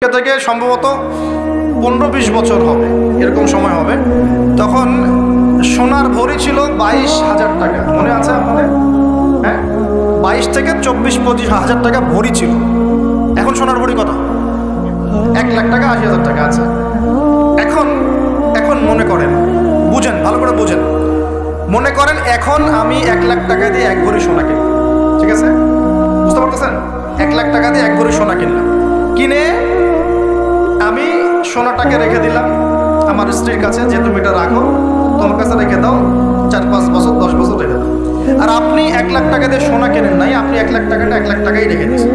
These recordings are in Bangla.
থেকে সম্ভবত পনেরো বিশ বছর হবে, এরকম সময় হবে। তখন সোনার ভরি ছিল বাইশ হাজার টাকা। মনে আছে আপনাদের? হ্যাঁ? বাইশ থেকে চব্বিশ পঁচিশ হাজার টাকা ভরি ছিল। এখন সোনার ভরি কত? এক লাখ টাকা, আশি হাজার টাকা আছে। এখন এখন মনে করেন, বুঝেন, ভালো করে বুঝেন। মনে করেন এখন আমি এক লাখ টাকা দিয়ে এক ভরি সোনা কিনলাম। ঠিক আছে? বুঝতে পারতেছেন? এক লাখ টাকা দিয়ে এক ভরি সোনা কিনলাম। কিনে সোনাটাকে রেখে দিলাম। আমার স্ত্রীর কাছে, যে তুমি এটা রাখো, তোমার কাছে রেখে দাও। চার, পাঁচ বছর, দশ বছর রেখে দাও। আর আপনি এক লাখ টাকা দিয়ে সোনা কেনেন নাই, আপনি এক লাখ টাকাটা এক লাখ টাকাই রেখে দিয়েছেন।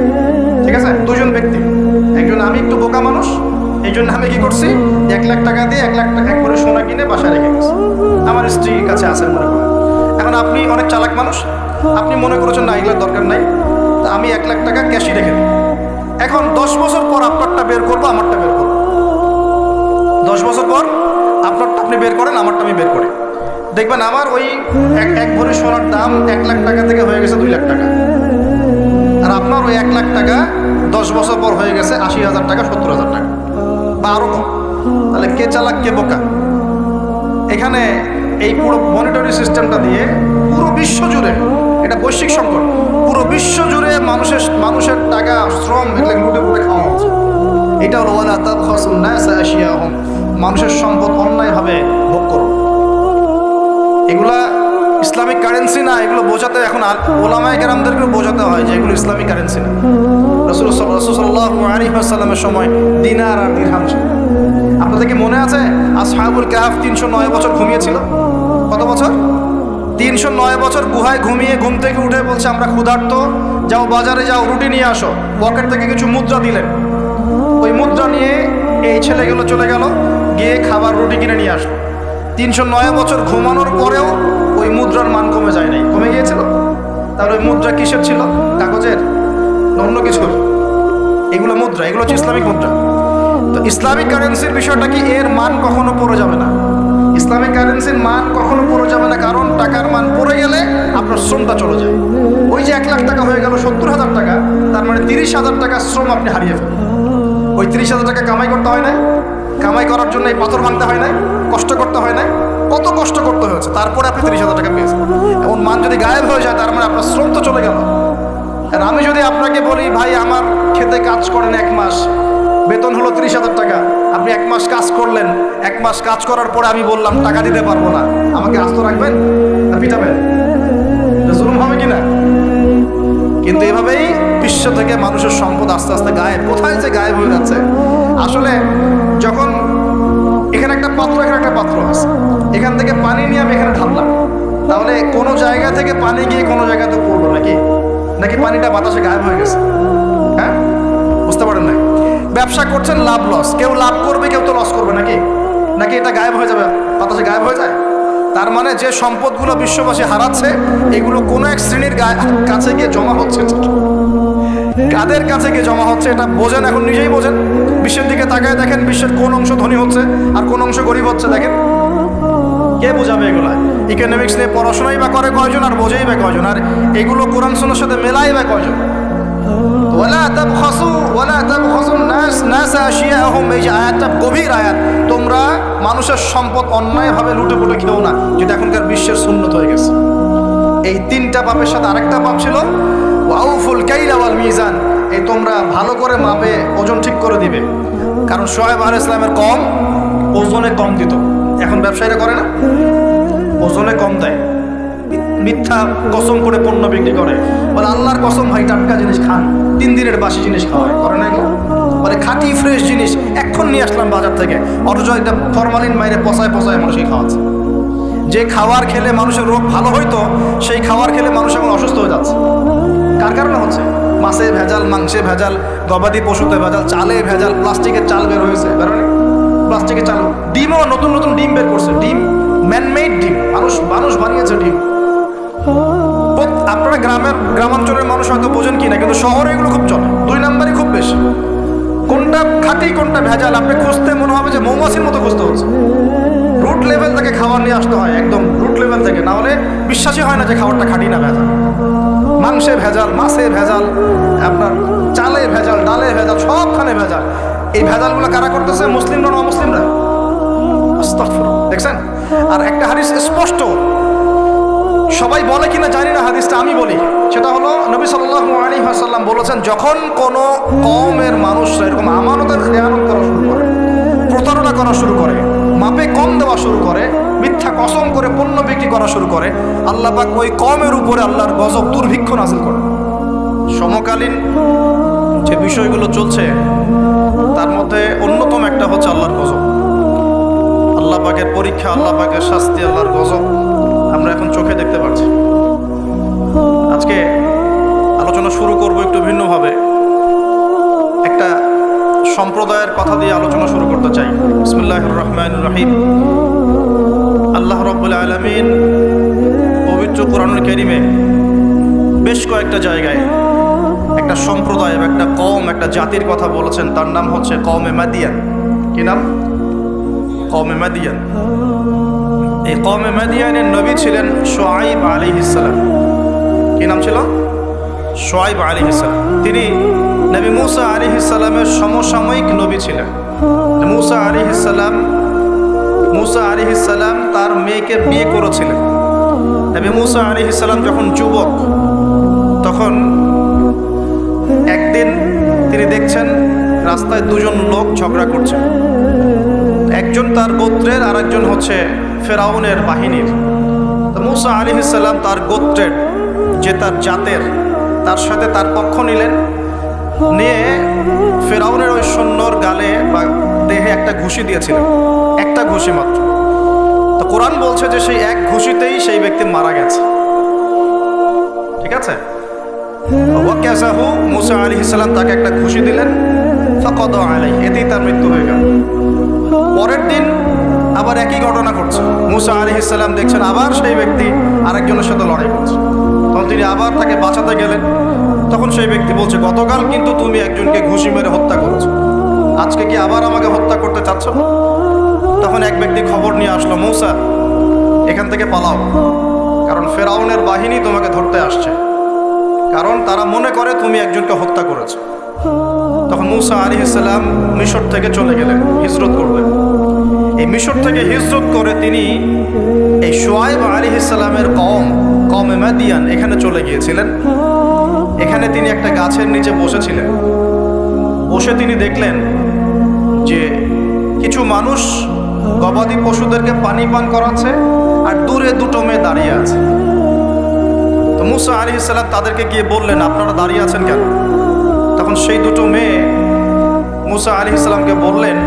ঠিক আছে? দুজন ব্যক্তি। একজন আমি একটু বোকা মানুষ, এই জন্য আমি কি করছি? এক লাখ টাকা দিয়ে এক লাখ টাকা করে সোনা কিনে বাসায় রেখে দিয়েছি। আমার স্ত্রীর কাছে আছে মনে করেন। এখন আপনি অনেক চালাক মানুষ। আপনি মনে করেছেন, না, এগুলোর দরকার নাই। তা আমি এক লাখ টাকা ক্যাশই রেখে দিই। এখন দশ বছর পর আপনারটা বের করব, আমারটা বের করব। দশ বছর পর আপনারটা আপনি বের করেন, আমারটা আমি বের করি। দেখবেন আমার ওই এক এক ভরি সোনার দাম এক লাখ টাকা থেকে হয়ে গেছে দুই লাখ টাকা। আর আপনার ওই এক লাখ টাকা দশ বছর পর হয়ে গেছে আশি হাজার টাকা, সত্তর হাজার টাকা। বা আরও কম। তাহলে কে চালাক, কে বোকা? এখানে এই পুরো মনিটরি সিস্টেমটা দিয়ে পুরো বিশ্ব জুড়ে, এটা বৈশ্বিক সংকট, পুরো বিশ্ব জুড়ে মানুষের মানুষের টাকা, শ্রম, এগুলো লুটে পুটে খাওয়া হচ্ছে। এটা হলো ওয়ালা তাবখাসুন নাসা আশিয়াহুম। মানুষের সম্পদ অন্যায়ভাবে ভোগ করো। এগুলা ইসলামিক কারেন্সি না, এগুলো বোঝাতে এখন ওলামায় কেরামদেরকেও বোঝাতে হয় যে এগুলো ইসলামিক কারেন্সি না। রসুল রসুল্লাহ আলী সাল্লামের সময় দিনার আর দিরহাম ছিল। আপনাদের কি মনে আছে আসহাবুল কাহাফ তিনশো নয় বছর ঘুমিয়েছিল? কত বছর? তিনশো নয় বছর গুহায় ঘুমিয়ে ঘুম থেকে উঠে বলছে, আমরা ক্ষুধার্ত, যাও বাজারে যাও, রুটি নিয়ে আসো। পকেট থেকে কিছু মুদ্রা দিলেন। মুদ্রা নিয়ে এই ছেলেগুলো চলে গেল, গিয়ে খাবার রুটি কিনে নিয়ে আসলো। তিনশো নয় বছর ঘুমানোর পরেও ওই মুদ্রার মান কমে যায় নাই। কমে গিয়েছিল? তাহলে ওই মুদ্রা কিসের ছিল? কাগজের? অন্য কিছুর? এগুলো মুদ্রা, এগুলো হচ্ছে ইসলামিক মুদ্রা। তো ইসলামিক কারেন্সির বিষয়টা কি? এর মান কখনো পড়ে যাবে না। ইসলামিক কারেন্সির মান কখনো পড়ে যাবে না, কারণ টাকার মান পড়ে গেলে আপনার শ্রমটা চলে যায়। ওই যে এক লাখ টাকা হয়ে গেল সত্তর হাজার টাকা, তার মানে তিরিশ হাজার টাকা শ্রম আপনি হারিয়ে ফেলেন ওই তিরিশ হাজার টাকা কামাই করতে হয় না কামাই করার জন্য এই পাথর ভাঙতে হয় না কষ্ট করতে হয় না কত কষ্ট করতে হয়েছে, তারপরে আপনি তিরিশ হাজার টাকা পেয়েছেন। এমন মান যদি গায়েব হয়ে যায়, তার মানে আপনার শ্রম তো চলে গেল। আর আমি যদি আপনাকে বলি, ভাই, আমার খেতে কাজ করেন এক মাস, বেতন হলো তিরিশ হাজার টাকা। আপনি এক মাস কাজ করলেন, এক মাস কাজ করার পরে আমি বললাম, টাকা দিতে পারব না। আমাকে আস্ত রাখবেন? পিটাবেন? জুলুম হবে কিনা? কিন্তু এভাবেই বিশ্ব থেকে মানুষের সম্পদ আস্তে আস্তে গায়েব। কোথায় যে গায়েব হয়ে যাচ্ছে? আসলে যখন এখানে একটা পাত্র, এখানে একটা পাত্র আছে। এখান থেকে পানি নিয়ে আমি এখানে ঢাললাম তাহলে কোনো জায়গা থেকে পানি গিয়ে কোনো জায়গাতে পড়ল নাকি? নাকি পানিটা বাতাসে গায়েব হয়ে গেছে? হ্যাঁ? বুঝতে পারেন না ব্যবসা করছেন, লাভ লস কেউ লাভ করবে, কেউ তো লস করবে নাকি? নাকি এটা গায়েব হয়ে যাবে? বাতাসে গায়েব হয়ে যায়? তার মানে যে সম্পদগুলো বিশ্ববাসী হারাচ্ছে, এগুলো কোনো এক শ্রেণির কাছে গিয়ে জমা হচ্ছে। কাদের কাছে গিয়ে জমা হচ্ছে এটা বোঝেন, এখন নিজেই বোঝেন। বিশ্বের দিকে তাকায় দেখেন, বিশ্বের কোন অংশ ধনী হচ্ছে আর কোন অংশ গরিব হচ্ছে, দেখেন। কে বোঝাবে এগুলা? ইকোনমিক্স নিয়ে পড়াশোনাই বা করে কয়জন আর বোঝেই বা কয়জন? আর এগুলো কোরআন সুন্নার সাথে মেলাই বা কয়জন? ওয়ালা তাবখাসু নাস নাস আশিয়াহুম এই যে আয়াতটা গভীর আয়াত। তোমরা মানুষের সম্পদ অন্যায়ভাবে লুটে পুটে খেও না, যেটা এখনকার বিশ্বের সুন্নত হয়ে গেছে। এই তিনটা পাপের সাথে আরেকটা পাপ ছিল ওয়াউফুল কাইলা ওয়াল মিজান। এই তোমরা ভালো করে মাপে ওজন ঠিক করে দিবে। কারণ সোহেব আল ইসলামের কম, ওজনে কম দিত। এখন ব্যবসায়ীরা করে না। ওজনে কম দেয়। মিথ্যা কসম করে পণ্য বিক্রি করে। বলে আল্লাহর কসম ভাই, টাটকা জিনিস খান। তিন দিনের বাসি জিনিস খাওয়ায়। করে না বলে খাঁটি ফ্রেশ জিনিস এখন নিয়ে আসলাম বাজার থেকে। অথচ এটা ফরমালিন মাইরে পচায় পচায় মানুষই খাওয়াচ্ছে। যে খাবার খেলে মানুষের রোগ ভালো হইতো, সেই খাবার খেলে মানুষ এখন অসুস্থ হয়ে যাচ্ছে। কার কারণে হচ্ছে? মাছে ভেজাল, মাংসে ভেজাল, গবাদি পশুতে ভেজাল, চালে ভেজাল, প্লাস্টিকের চাল বের হয়েছে প্লাস্টিকের চাল, ডিমও নতুন নতুন ডিম বের করছে, ডিম ম্যানমেড ডিম, মানুষ মানুষ বানিয়েছে ডিম। আপনারা গ্রামের, গ্রামাঞ্চলের মানুষ হয়তো বোঝেন কি না কিন্তু শহরে এগুলো খুব চলে, দুই নাম্বারই খুব বেশি। কোনটা খাঁটি, কোনটা ভেজাল, আপনি খুঁজতে মনে হবে যে মৌমাছির মতো খুঁজতে হচ্ছে। রুট লেভেল থেকে খাবার নিয়ে আসতে হয়, একদম রুট লেভেল থেকে। না হলে বিশ্বাসই হয় না যে খাবারটা খাটি না ভেজাল। মাংসে ভেজাল, মাছে ভেজাল, আপনার চালে ভেজাল, ডালে ভেজাল, সবখানে ভেজাল। এই ভেজালগুলো কারা করতেছে? মুসলিমরা না মুসলিমরা। দেখছেন? আর একটা হাদিস স্পষ্ট। সবাই বলে কিনা জানি না, হাদিসটা আমি বলি। সেটা হলো নবী আলাইহি ওয়াসাল্লাম বলেছেন, যখন কোন কমের মানুষরা, এরকম আমানতের খেয়ানত করা শুরু করে, প্রতারণা করা শুরু করে মাপে কম দেওয়া শুরু করে, মিথ্যা কসম করে পণ্য বিক্রি করা শুরু করে, আল্লাহ পাক ওই কমের উপরে আল্লাহর গজব, দুর্ভিক্ষ নাজিল করে। সমকালীন যে বিষয়গুলো চলছে, তার মধ্যে অন্যতম একটা হচ্ছে আল্লাহর গজব। আল্লাহ পাকের পরীক্ষা, আল্লাহ পাকের শাস্তি, আল্লাহর গজব আমরা এখন চোখে দেখতে পাচ্ছি। আজকে আলোচনা শুরু করব একটু ভিন্নভাবে। সম্প্রদায়ের কথা দিয়ে আলোচনা শুরু করতে চাই। বিসমুল্লাহ রহমান রহিম। আল্লাহ রব্বুল আলমিন পবিত্র কোরআনুল কেরিমে বেশ কয়েকটা জায়গায় একটা সম্প্রদায় বা একটা কম একটা জাতির কথা বলেছেন। তার নাম হচ্ছে কমে মাদিয়ান। কি নাম? কমে মাদিয়ান। এই কমে মাদিয়ানের নবী ছিলেন সোয়াইব আলী ইসালাম কি নাম ছিল? সোয়াইব আলী ইসালাম তিনি নবী মুসা আলী সমসাময়িক নবী ছিলেন। মুসা আলী ইসালাম মুসা আলী তার মেয়েকে বিয়ে করেছিলেন। নবী মুসা আলী যখন যুবক, তখন একদিন তিনি দেখছেন রাস্তায় দুজন লোক ঝগড়া করছে। একজন তার গোত্রের আর একজন হচ্ছে ফেরাউনের বাহিনীর। মুসা আলী ইসাল্লাম তার গোত্রের যে তার জাতের, তার সাথে তার পক্ষ নিলেন। নিয়ে ফেরাউনের ওই সৈন্যর গালে বা দেহে একটা ঘুষি দিয়েছিলেন। একটা ঘুষি মাত্র। তো কোরআন বলছে যে সেই এক ঘুষিতেই সেই ব্যক্তি মারা গেছে। ঠিক আছে? মুসা আলী ইসলাম তাকে একটা ঘুষি দিলেন। ফকদ আলাই এতেই তার মৃত্যু হয়ে গেল। পরের দিন আবার একই ঘটনা ঘটছে। মুসা আলী ইসলাম দেখছেন আবার সেই ব্যক্তি আরেকজনের সাথে লড়াই করছে। তখন তিনি আবার তাকে বাঁচাতে গেলেন। তখন সেই ব্যক্তি বলছে, গতকাল কিন্তু তুমি একজনকে ঘুষি মেরে হত্যা করেছ। আজকে কি আবার আমাকে হত্যা করতে চাচ্ছ? তখন এক ব্যক্তি খবর নিয়ে আসলো, মৌসা, এখান থেকে পালাও। কারণ ফেরাউনের বাহিনী তোমাকে ধরতে আসছে। কারণ তারা মনে করে তুমি একজনকে হত্যা করেছ। তখন মুসা আলী ইসলাম মিশর থেকে চলে গেলেন, হিজরত করলেন। এই মিশর থেকে হিজরত করে তিনি এই সোয়াইব আলী ইসলামের কম কম এমাদিয়ান এখানে চলে গিয়েছিলেন। এখানে তিনি একটা গাছের নিচে বসেছিলেন। বসে তিনি দেখলেন যে কিছু মানুষ গবাদি পশুদেরকে পানি পান করাচ্ছে আর দূরে দুটো মেয়ে দাঁড়িয়ে আছে। তো মুসা আলী ইসলাম তাদেরকে গিয়ে বললেন, আপনারা দাঁড়িয়ে আছেন কেন? তখন সেই দুটো মেয়ে মুসা আলী ইসলামকে বললেন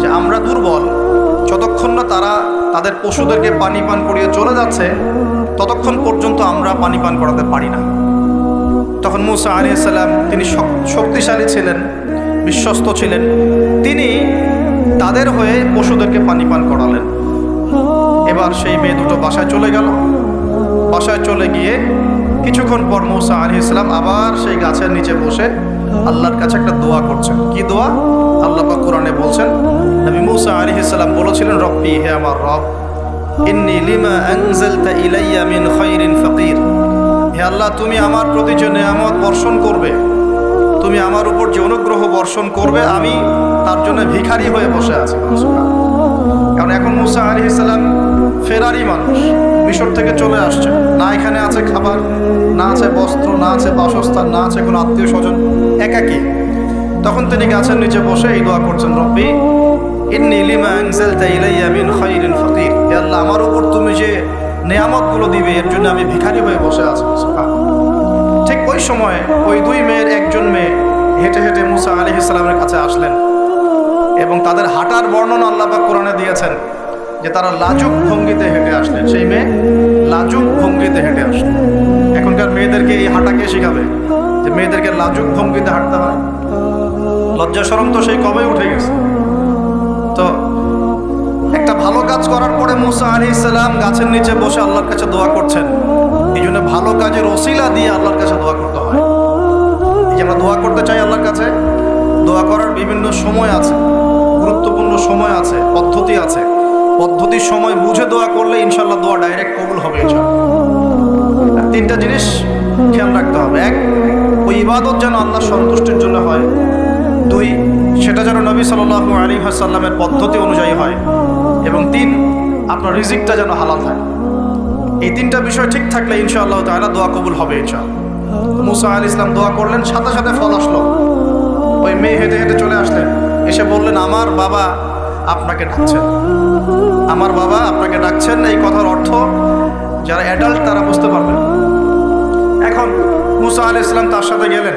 যে, আমরা দুর্বল। যতক্ষণ না তারা তাদের পশুদেরকে পানি পান করিয়ে চলে যাচ্ছে, ততক্ষণ পর্যন্ত আমরা পানি পান করাতে পারি না। তখন মুসা আলী ইসলাম তিনি শক্তিশালী ছিলেন, বিশ্বস্ত ছিলেন। তিনি তাদের হয়ে পশুদেরকে পানি পান করালেন। এবার সেই মেয়ে দুটো বাসায় চলে গেল। বাসায় চলে গিয়ে কিছুক্ষণ পর মৌসা আলী ইসলাম আবার সেই গাছের নিচে বসে আল্লাহর কাছে একটা দোয়া করছেন। কি দোয়া? আল্লাহ পাক কোরআনে বলছেন, নবী মৌসা আলী ইসলাম বলেছিলেন, রব্বি হে আমার রব, ইন্নি লিমা আনজালতা ইলাইয়া মিন আল্লাহ তুমি আমার প্রতি যে নেয়ামত বর্ষণ করবে, তুমি আমার উপর যে অনুগ্রহ বর্ষণ করবে, আমি তার জন্য ভিখারি হয়ে বসে আছি কারণ এখন মুসা আলী ইসলাম ফেরারি মানুষ, মিশর থেকে চলে আসছে। না এখানে আছে খাবার, না আছে বস্ত্র, না আছে বাসস্থান, না আছে কোনো আত্মীয় স্বজন, একাকি। তখন তিনি গাছের নিচে বসে এই দোয়া করছেন, রব্বি, ইন্নি লিমা আনজালতা ইলাইয়া মিন খাইরিন ফাকির। আল্লাহ, আমার উপর তুমি যে নেয়ামতগুলো দিবে, এর জন্য আমি ভিখারি হয়ে বসে আছি। ঠিক ওই সময় ওই দুই মেয়ের একজন মেয়ে হেঁটে হেঁটে মুসা আলী ইসলামের কাছে আসলেন এবং তাদের হাঁটার বর্ণনা আল্লাপাক কোরআনে দিয়েছেন যে তারা লাজুক ভঙ্গিতে হেঁটে আসলেন। সেই মেয়ে লাজুক ভঙ্গিতে হেঁটে আসলেন এখনকার মেয়েদেরকে এই হাঁটাকে শেখাবে? যে মেয়েদেরকে লাজুক ভঙ্গিতে হাঁটতে হয়। লজ্জা সরম তো সেই কবে উঠে গেছে? তো ভালো কাজ করার পরে মুসা আলী ইসলাম গাছের নিচে বসে আল্লাহর কাছে দোয়া করছেন। এই জন্য ভালো কাজের ওসিলা দিয়ে আল্লাহর কাছে দোয়া করতে হয়। এই যে আমরা দোয়া করতে চাই আল্লাহর কাছে, দোয়া করার বিভিন্ন সময় আছে, গুরুত্বপূর্ণ সময় আছে, পদ্ধতি আছে। পদ্ধতির সময় বুঝে দোয়া করলে ইনশাল্লাহ দোয়া ডাইরেক্ট কবুল হবে তিনটা জিনিস খেয়াল রাখতে হবে। এক, ওই ইবাদত যেন আল্লাহ সন্তুষ্টির জন্য হয়। দুই, সেটা যেন নবী সাল্লাহ আলী সাল্লামের পদ্ধতি অনুযায়ী হয়। এবং তিন, আপনার রিজিকটা যেন হালাল থাকে। এই তিনটা বিষয় ঠিক থাকলে ইনশাআল্লাহ তাআলা দোয়া কবুল হবে ইনশাআল্লাহ। মুসা আল ইসলাম দোয়া করলেন, সাথে সাথে ফল আসলো। ওই মেয়ে হেঁটে হেঁটে চলে আসলেন। এসে বললেন, আমার বাবা আপনাকে ডাকছেন। আমার বাবা আপনাকে ডাকছেন, এই কথার অর্থ যারা অ্যাডাল্ট তারা বুঝতে পারবেন এখন মুসা আল ইসলাম তার সাথে গেলেন।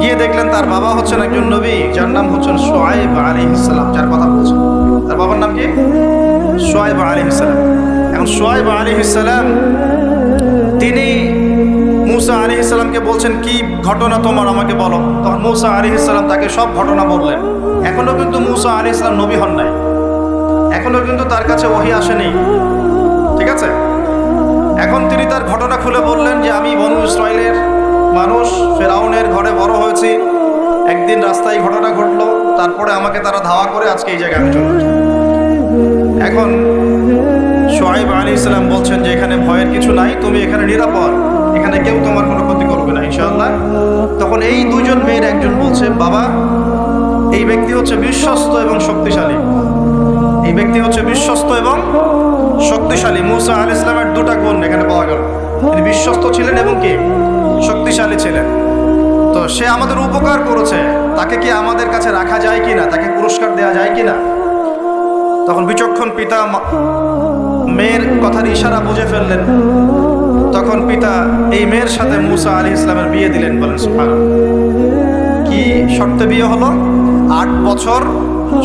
গিয়ে দেখলেন তার বাবা হচ্ছেন একজন নবী, যার নাম হচ্ছেন সোয়াইব আলী ইসলাম যার কথা বলছেন। তার বাবার নাম কি? সোয়াইব আলী ইসলাম এখন সোয়াইব আলী ইসলাম তিনি মুসা আলী ইসলামকে বলছেন, কি ঘটনা তোমার? আমাকে বলো। তখন মুসা আলী ইসলাম তাকে সব ঘটনা বললেন। এখনও কিন্তু মুসা আলী ইসলাম নবী হন নাই। এখনও কিন্তু তার কাছে ওহি আসেনি। ঠিক আছে? এখন তিনি তার ঘটনা খুলে বললেন যে, আমি বনু ইসরায়েলের মানুষ, ফেরাউনের ঘরে বড় হয়েছি। একদিন রাস্তায় ঘটনা ঘটলো। তারপরে আমাকে তারা ধাওয়া করে আজকে এই জায়গায় আমি চলে এখন সোহাইব আলী ইসলাম বলছেন যে এখানে ভয়ের কিছু নাই, তুমি এখানে নিরাপদ। এখানে কেউ তোমার কোনো ক্ষতি করবে না, ইনশাআল্লাহ। তখন এই দুজন মেয়ের একজন বলছে, বাবা, এই ব্যক্তি হচ্ছে বিশ্বস্ত এবং শক্তিশালী। এই ব্যক্তি হচ্ছে বিশ্বস্ত এবং শক্তিশালী। মুসা আল ইসলামের দুটা গুণ এখানে পাওয়া গেল। তিনি বিশ্বস্ত ছিলেন এবং কি? শক্তিশালী ছিলেন। সে আমাদের উপকার করেছে। তাকে কি আমাদের কাছে রাখা যায় কিনা? তাকে পুরস্কার দেওয়া যায় কিনা? তখন বিচক্ষণ পিতা মেয়ের কথার ইশারা বুঝে ফেললেন। তখন পিতা এই মেয়ের সাথে মুসা আলী ইসলামের বিয়ে দিলেন, বলেন, সুবহানাল্লাহ। কি শর্তে বিয়ে হলো? আট বছর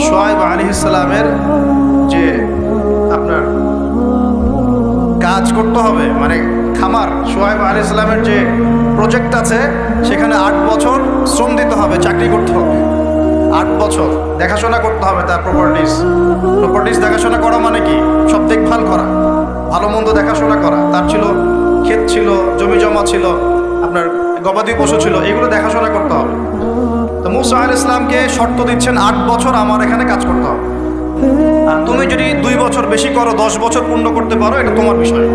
সোয়াইব আলী ইসলামের যে আপনার কাজ করতে হবে মানে খামার সোহাইব আলী ইসলামের যে প্রজেক্ট আছে, সেখানে আট বছর শ্রম দিতে হবে, চাকরি করতে হবে। আট বছর দেখাশোনা করতে হবে তার প্রপার্টিস প্রপার্টিস দেখাশোনা করা মানে কি? সব দেখভাল করা, ভালো মন্দ দেখাশোনা করা। তার ছিল ক্ষেত ছিল, জমি জমা ছিল, আপনার গবাদি পশু ছিল, এগুলো দেখাশোনা করতে হবে। তো মুসা আল ইসলামকে শর্ত দিচ্ছেন, আট বছর আমার এখানে কাজ করতে হবে। তুমি যদি দুই বছর বেশি করো, দশ বছর পূর্ণ করতে পারো, এটা তোমার বিষয়।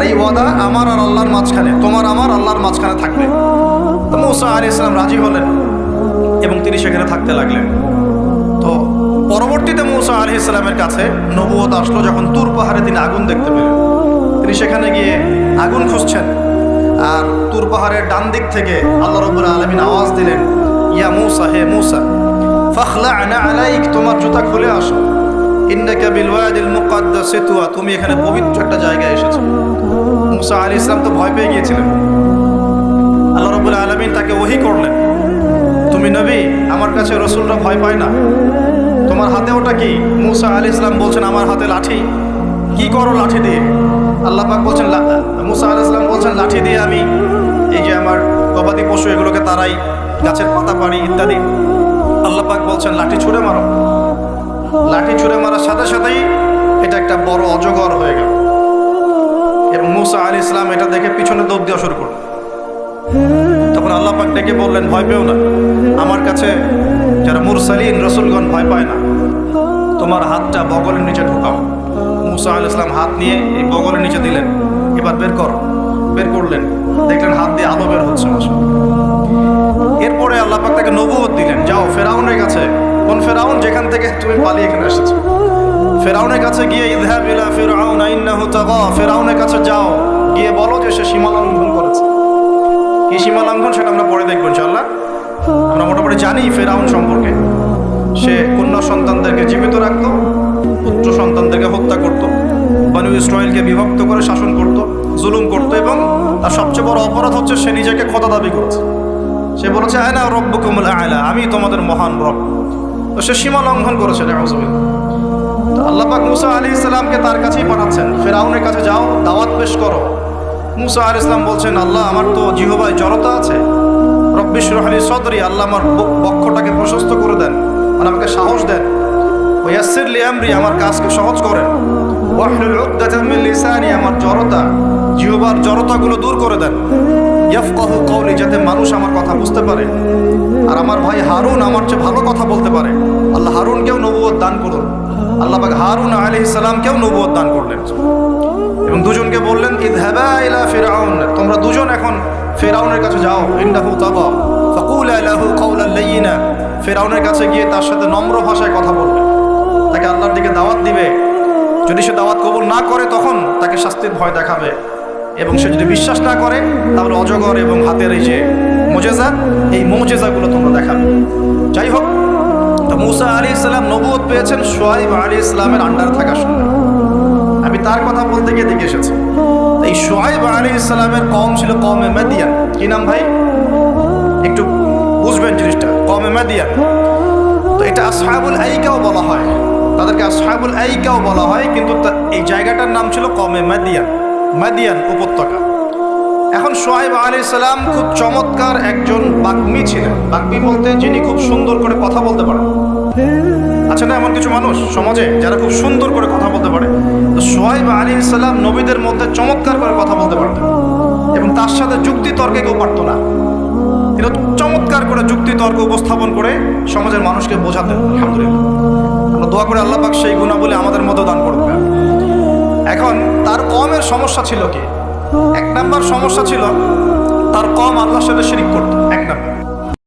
আর এই ওয়াদা আমার আর আল্লাহর মাঝখানে, তোমার আমার আল্লাহর মাঝখানে থাকবে। তো মুসা আলী ইসলাম রাজি হলেন এবং তিনি সেখানে থাকতে লাগলেন। তো পরবর্তীতে মৌসা আলী ইসলামের কাছে নবুয়ত আসলো যখন তুর পাহাড়ে তিনি আগুন দেখতে পেলেন। তিনি সেখানে গিয়ে আগুন খুঁজছেন আর তুর পাহাড়ের ডান দিক থেকে আল্লাহ রবুল আলমিন আওয়াজ দিলেন, ইয়া মুসা, হে মুসা ফখলা আনা আলাইক, তোমার জুতা খুলে আসো। ইন্নাকা বিল ওয়াদিল মুকাদ্দাস তুয়া তুমি এখানে পবিত্র একটা জায়গায় এসেছ। মুসা আলী ইসলাম তো ভয় পেয়ে গিয়েছিলেন। আল্লাহ রবুল আলমিন তাকে ওহি করলেন। তুমি নবী, আমার কাছে রসুলরা ভয় পায় না। তোমার হাতে ওটা কি? মুসা আলী ইসলাম বলছেন, আমার হাতে লাঠি। কি করো লাঠি দিয়ে? আল্লাহ পাক বলছেন মুসা আলী ইসলাম বলছেন, লাঠি দিয়ে আমি এই যে আমার গবাদি পশু এগুলোকে তারাই গাছের পাতা পাড়ি ইত্যাদি। আল্লাহ পাক বলছেন, লাঠি ছুঁড়ে মারো। লাঠি ছুঁড়ে মারার সাথে সাথেই এটা একটা বড় অজগর হয়ে গেল। এবং মুসা আলী ইসলাম এটা দেখে পিছনে দৌড় দেওয়া শুরু করল। তখন আল্লাহ পাক ডেকে বললেন, ভয় পেও না। আমার কাছে যারা মুরসালিন, রসুলগণ ভয় পায় না। তোমার হাতটা বগলের নিচে ঢোকাও। মুসা আল ইসলাম হাত নিয়ে এই বগলের নিচে দিলেন। এবার বের করো। বের করলেন। দেখলেন হাত দিয়ে আলো বের হচ্ছে মাসা। এরপরে আল্লাহ পাক তাকে নবুয়ত দিলেন, যাও ফেরাউনের কাছে কোন ফেরাউন? যেখান থেকে তুমি পালিয়ে এখানে এসেছ। ফেরাউনের কাছে গিয়ে তাগা। ফেরাউনের কাছে যাও, গিয়ে বলো যে সে সীমা লঙ্ঘন করেছে। কি সীমা লঙ্ঘন সেটা আমরা পরে দেখব ইনশাআল্লাহ। আমরা মোটামুটি জানি ফেরাউন সম্পর্কে। সে কন্যা সন্তানদেরকে জীবিত রাখত, পুত্র সন্তানদেরকে হত্যা করত, বানু ইসরায়েলকে বিভক্ত করে শাসন করত, জুলুম করত এবং তার সবচেয়ে বড় অপরাধ হচ্ছে সে নিজেকে খোদা দাবি করেছে। সে বলেছে আয়না রব্বুকুমুল আয়লা আমি তোমাদের মহান রব। তো সে সীমা লঙ্ঘন করেছে, নাউজুবিল্লাহ। আল্লাহ মুসা আলী ইসলামকে তার কাছেই পাঠাচ্ছেন। ফেরাউনের কাছে যাও, দাওয়াত পেশ করো। মুসা আলী ইসলাম বলছেন, আল্লাহ, আমার তো জিহবায় জড়তা আছে। রব্বিশ রহালি সদরি, আল্লাহ আমার বক্ষটাকে প্রশস্ত করে দেন আর আমাকে সাহস দেন। ওয়াসির লিয়ামরি আমার কাজকে সহজ করেন। ওয়াহলুল আমার জড়তা, জিহবার জড়তাগুলো দূর করে দেন। ইয়াফকাহু কওলি, যাতে মানুষ আমার কথা বুঝতে পারে। আর আমার ভাই হারুন আমার চেয়ে ভালো কথা বলতে পারে। আল্লাহ হারুনকেও নবুয়ত দান করুন। আল্লাহ পাক হারুন আলাইহিস সালামকেও নবুয়ত দান করলেন। এবং দুজনকে বললেন ইদহাবা ইলা ফিরআউন। তোমরা দুজন এখন ফিরআউনের কাছে যাও। ইন্নাহু তাগা। ফাকুলা লাহু কাওলান লাইয়িনা ফেরাউনের কাছে গিয়ে তার সাথে নম্র ভাষায় কথা বলবে। তাকে আল্লাহর দিকে দাওয়াত দিবে। যদি সে দাওয়াত কবুল না করে, তখন তাকে শাস্তির ভয় দেখাবে। এবং সে যদি বিশ্বাস না করে, তাহলে অজগর এবং হাতের এই যে মোজেজা, এই মোজেজাগুলো তোমরা দেখাবে। যাই হোক মুসা আলী ইসলাম নবুয়ত পেয়েছেন সোয়াইব আলী ইসলামের আন্ডার থাকা সময়। আমি তার কথা বলতে গিয়ে দেখে এসেছি। এই সোয়াইব আলী ইসলামের কম ছিল কমে মেদিয়ান। কি নাম ভাই? একটু বুঝবেন জিনিসটা। কমে মেদিয়ান। তো এটা আসহাবুল আইকাও বলা হয়। তাদেরকে আসহাবুল আইকাও বলা হয়, কিন্তু এই জায়গাটার নাম ছিল কমে মাদিয়ান। মাদিয়ান উপত্যকা। এখন সোহাইব আলী সালাম খুব চমৎকার একজন বাগ্মী ছিলেন। বাগ্মী বলতে যিনি খুব সুন্দর করে কথা বলতে পারেন। আছে না, এমন কিছু মানুষ সমাজে যারা খুব সুন্দর করে কথা বলতে পারে? তো সোহাইব আলী সালাম নবীদের মধ্যে চমৎকার করে কথা বলতে পারতেন। এবং তার সাথে যুক্তি তর্কে কেউ পারতো না। তিনি চমৎকার করে যুক্তি তর্ক উপস্থাপন করে সমাজের মানুষকে বোঝাতেন। আলহামদুলিল্লাহ। আমরা দোয়া করে আল্লাহ পাক সেই গুণাবলী আমাদের মধ্যে দান করবে এখন তার কমের সমস্যা ছিল কি? এক নম্বর সমস্যা ছিল তার কম আল্লাহর সাথে শিরিক করত।